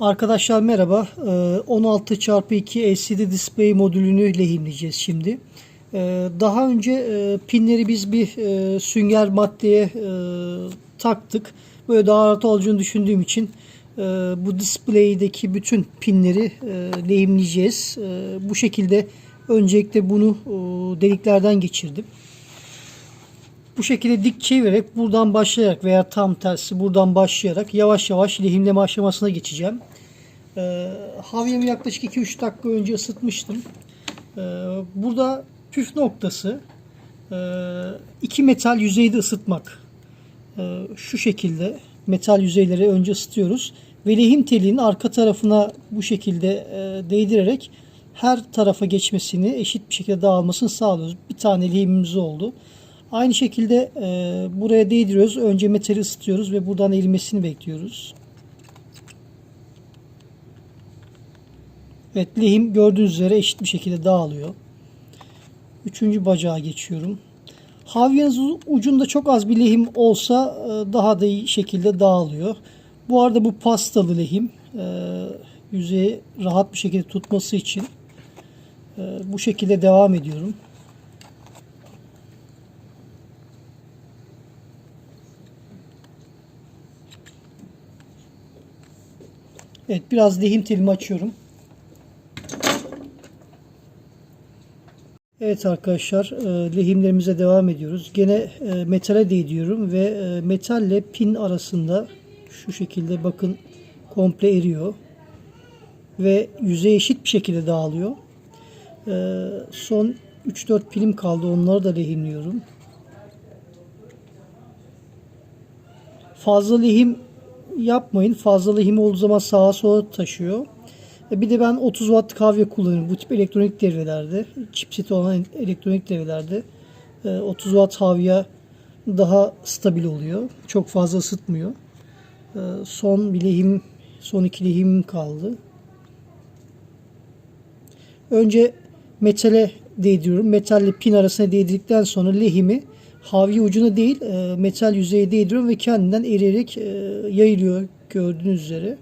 Arkadaşlar merhaba. Ee, 16x2 LCD display modülünü lehimleyeceğiz şimdi. Ee, Daha önce e, pinleri biz bir e, sünger maddeye e, taktık. Böyle daha rahat olacağını düşündüğüm için bu displaydeki bütün pinleri lehimleyeceğiz. Bu şekilde öncelikle bunu deliklerden geçirdim. Bu şekilde dik çevirerek buradan başlayarak veya tam tersi buradan başlayarak yavaş yavaş lehimleme aşamasına geçeceğim. Ee, havyemi yaklaşık 2-3 dakika önce ısıtmıştım. Ee, burada püf noktası e, iki metal yüzeyde ısıtmak. Ee, şu şekilde metal yüzeyleri önce ısıtıyoruz ve lehim telinin arka tarafına bu şekilde e, değdirerek her tarafa geçmesini eşit bir şekilde dağılmasını sağlıyoruz. Bir tane lehimimiz oldu. Aynı şekilde e, buraya değdiriyoruz. Önce metali ısıtıyoruz ve buradan erimesini bekliyoruz. Evet lehim gördüğünüz üzere eşit bir şekilde dağılıyor. Üçüncü bacağa geçiyorum. Havyanın ucunda çok az bir lehim olsa e, daha da iyi şekilde dağılıyor. Bu arada bu pastalı lehim e, yüzeyi rahat bir şekilde tutması için e, bu şekilde devam ediyorum. Evet biraz lehim telimi açıyorum. Evet arkadaşlar e, lehimlerimize devam ediyoruz. Gene e, metale değdiriyorum ve e, metalle pin arasında şu şekilde bakın komple eriyor. Ve yüzey eşit bir şekilde dağılıyor. Son 3-4 pilim kaldı. Onları da lehimliyorum. Fazla lehim yapmayın. Fazla lehim olduğu zaman sağa sola taşıyor. E, Bir de ben 30 watt kahve kullanıyorum. Bu tip elektronik devrelerde, chipset olan elektronik devrelerde e, 30 watt havya daha stabil oluyor. Çok fazla ısıtmıyor. E, Son bir lehim, son iki lehim kaldı. Önce metale değdiriyorum. Metalle pin arasına değdirdikten sonra lehimi havya ucuna değil e, metal yüzeye değdiriyorum ve kendinden eriyerek e, yayılıyor gördüğünüz üzere.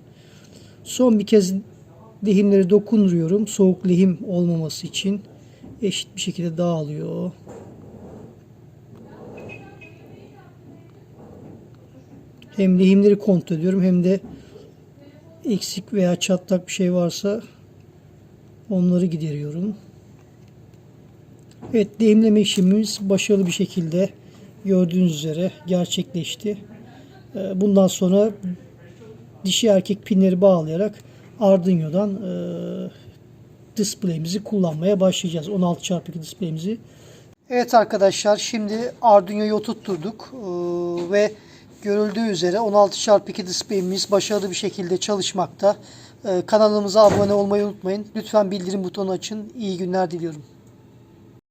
Son bir kez lehimleri dokunduruyorum. Soğuk lehim olmaması için eşit bir şekilde dağılıyor. Hem lehimleri kontrol ediyorum hem de eksik veya çatlak bir şey varsa onları gideriyorum. Evet lehimleme işlemimiz başarılı bir şekilde gördüğünüz üzere gerçekleşti. Ee, Bundan sonra dişi erkek pinleri bağlayarak Arduino'dan e, display'imizi kullanmaya başlayacağız. 16x2 display'imizi. Evet arkadaşlar şimdi Arduino'yu oturtturduk e, ve görüldüğü üzere 16x2 display'imiz başarılı bir şekilde çalışmakta. E, kanalımıza abone olmayı unutmayın. Lütfen bildirim butonu açın. İyi günler diliyorum.